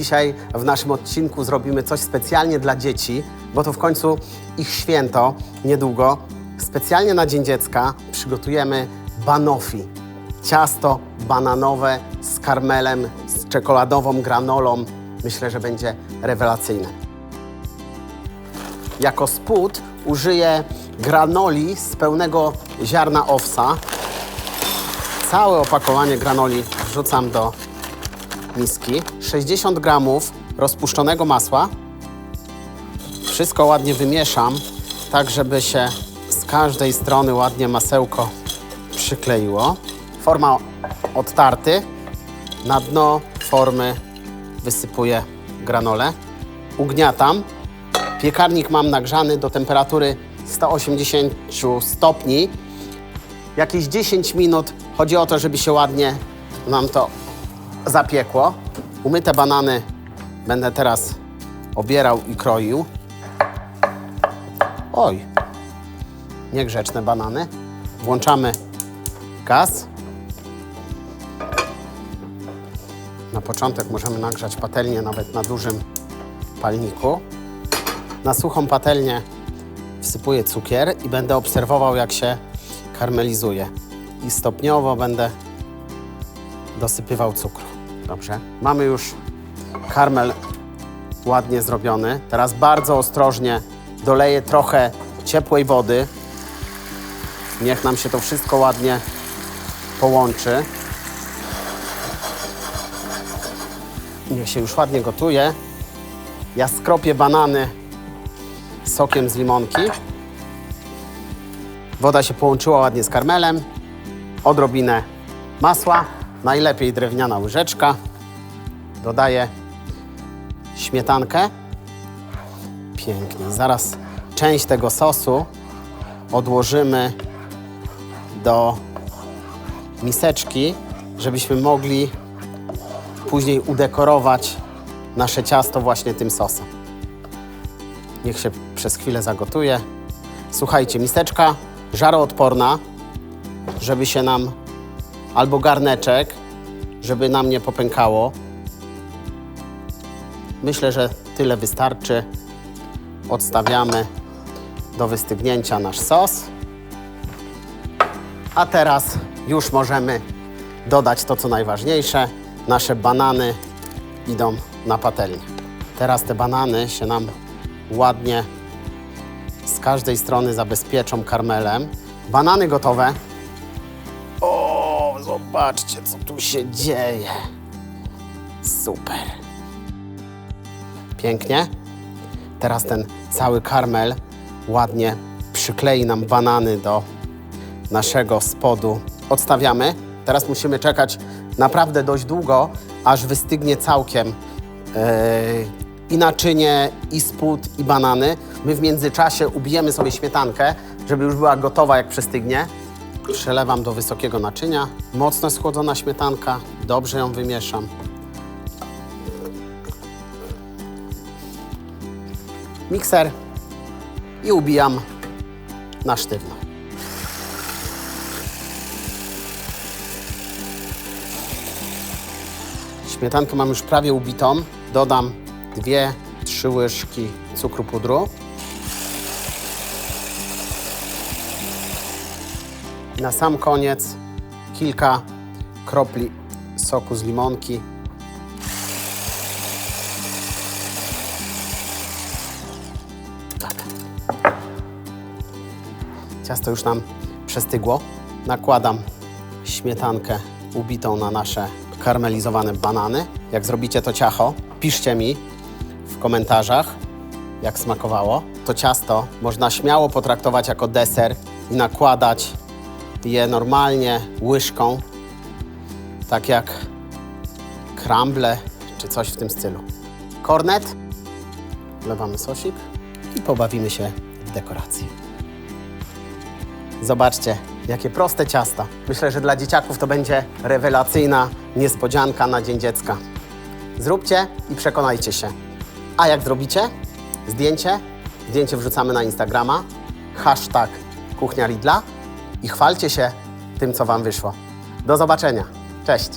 Dzisiaj w naszym odcinku zrobimy coś specjalnie dla dzieci, bo to w końcu ich święto niedługo. Specjalnie na Dzień Dziecka przygotujemy banoffee. Ciasto bananowe z karmelem, z czekoladową granolą. Myślę, że będzie rewelacyjne. Jako spód użyję granoli z pełnego ziarna owsa. Całe opakowanie granoli wrzucam do miski. 60 gramów rozpuszczonego masła. Wszystko ładnie wymieszam, tak żeby się z każdej strony ładnie masełko przykleiło. Forma od tarty. Na dno formy wysypuję granolę. Ugniatam. Piekarnik mam nagrzany do temperatury 180 stopni. Jakieś 10 minut. Chodzi o to, żeby się ładnie nam to zapiekło. Umyte banany będę teraz obierał i kroił. Oj, niegrzeczne banany. Włączamy gaz. Na początek możemy nagrzać patelnię nawet na dużym palniku. Na suchą patelnię wsypuję cukier i będę obserwował, jak się karmelizuje. I stopniowo będę dosypywał cukru. Dobrze. Mamy już karmel ładnie zrobiony. Teraz bardzo ostrożnie doleję trochę ciepłej wody. Niech nam się to wszystko ładnie połączy. Niech się już ładnie gotuje. Ja skropię banany sokiem z limonki. Woda się połączyła ładnie z karmelem. Odrobinę masła, najlepiej drewniana łyżeczka. Dodaję śmietankę. Pięknie. Zaraz część tego sosu odłożymy do miseczki, żebyśmy mogli później udekorować nasze ciasto właśnie tym sosem. Niech się przez chwilę zagotuje. Słuchajcie, miseczka żaroodporna, żeby się nam albo garneczek, żeby nam nie popękało. Myślę, że tyle wystarczy. Odstawiamy do wystygnięcia nasz sos. A teraz już możemy dodać to, co najważniejsze. Nasze banany idą na patelnię. Teraz te banany się nam ładnie z każdej strony zabezpieczą karmelem. Banany gotowe. Zobaczcie, co tu się dzieje. Super. Pięknie. Teraz ten cały karmel ładnie przyklei nam banany do naszego spodu. Odstawiamy. Teraz musimy czekać naprawdę dość długo, aż wystygnie całkiem yy, i naczynie, i spód, i banany. My w międzyczasie ubijemy sobie śmietankę, żeby już była gotowa jak przystygnie. Przelewam do wysokiego naczynia. Mocno schłodzona śmietanka. Dobrze ją wymieszam. Mikser i ubijam na sztywno. Śmietankę mam już prawie ubitą. Dodam dwie, trzy łyżki cukru pudru. Na sam koniec kilka kropli soku z limonki. Tak. Ciasto już nam przestygło. Nakładam śmietankę ubitą na nasze karmelizowane banany. Jak zrobicie to ciacho, piszcie mi w komentarzach, jak smakowało. To ciasto można śmiało potraktować jako deser i nakładać je normalnie łyżką, tak jak crumble czy coś w tym stylu. Kornet, wlewamy sosik i pobawimy się w dekorację. Zobaczcie, jakie proste ciasta. Myślę, że dla dzieciaków to będzie rewelacyjna niespodzianka na Dzień Dziecka. Zróbcie i przekonajcie się. A jak zrobicie? Zdjęcie. Zdjęcie wrzucamy na Instagrama. Hashtag Kuchnia Lidla i chwalcie się tym, co Wam wyszło. Do zobaczenia. Cześć.